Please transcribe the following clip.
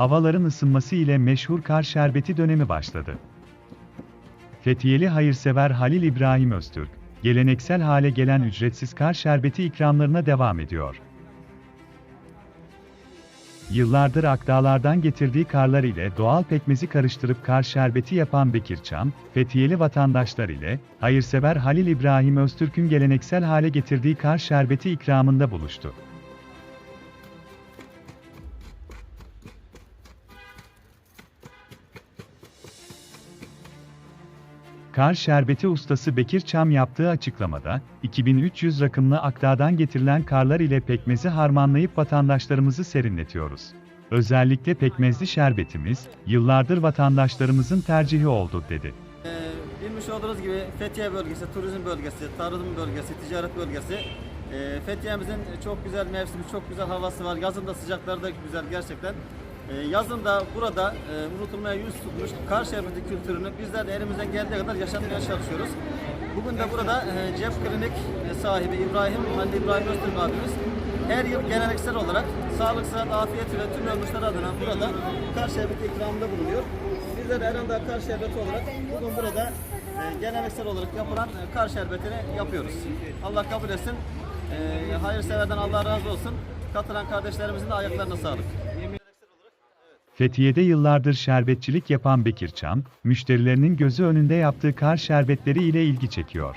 havaların ısınması ile meşhur kar şerbeti dönemi başladı. Fethiyeli hayırsever Halil İbrahim Öztürk, geleneksel hale gelen ücretsiz kar şerbeti ikramlarına devam ediyor. Yıllardır akdağlardan getirdiği karlar ile doğal pekmezi karıştırıp kar şerbeti yapan Bekir Çam, Fethiyeli vatandaşlar ile, hayırsever Halil İbrahim Öztürk'ün geleneksel hale getirdiği kar şerbeti ikramında buluştu. Kar şerbeti ustası Bekir Çam yaptığı açıklamada, 2300 rakımlı akdağdan getirilen karlar ile pekmezi harmanlayıp vatandaşlarımızı serinletiyoruz. Özellikle pekmezli şerbetimiz, yıllardır vatandaşlarımızın tercihi oldu, dedi. Ee, bilmiş olduğunuz gibi Fethiye bölgesi, turizm bölgesi, tarım bölgesi, ticaret bölgesi. Ee, Fethiye'mizin çok güzel mevsimi, çok güzel havası var. Yazın da sıcakları da güzel gerçekten. Ee, yazın da burada e, unutulmaya yüz tutmuş kar şerbeti kültürünü bizler de elimizden geldiği kadar yaşatmaya çalışıyoruz. Bugün de burada e, Cep Klinik e, sahibi İbrahim, Halil İbrahim Öztürk abimiz her yıl geleneksel olarak sağlık, sıhhat, afiyet ve tüm ölmüşler adına burada kar şerbeti ikramında bulunuyor. Bizler de Erandağ Kar Şerbeti olarak bugün burada geleneksel olarak yapılan kar şerbetini yapıyoruz. Allah kabul etsin. Hayırseverden Allah razı olsun. Katılan kardeşlerimizin de ayaklarına sağlık. Fethiye'de yıllardır şerbetçilik yapan Bekir Çam, müşterilerinin gözü önünde yaptığı kar şerbetleri ile ilgi çekiyor.